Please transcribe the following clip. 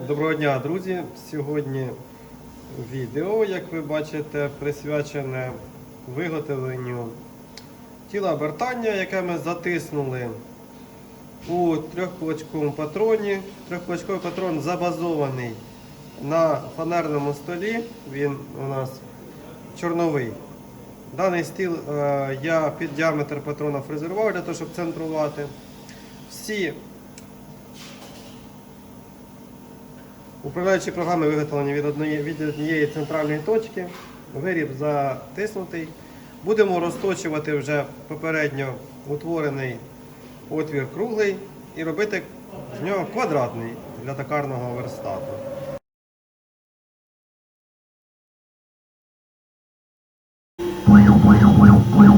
Доброго дня, друзі! Сьогодні відео, як ви бачите, присвячене виготовленню тіла обертання, яке ми затиснули у трьохкулачковому патроні. Трьохкулачковий патрон забазований на фанерному столі. Він у нас чорновий. Даний стіл е, я під діаметр патрона фрезерував для того, щоб центрувати. Всі Управляючі програми виготовлені від однієї, центральної точки. Виріб затиснутий. Будемо розточувати вже попередньо утворений отвір круглий і робити з нього квадратний для токарного верстату. Є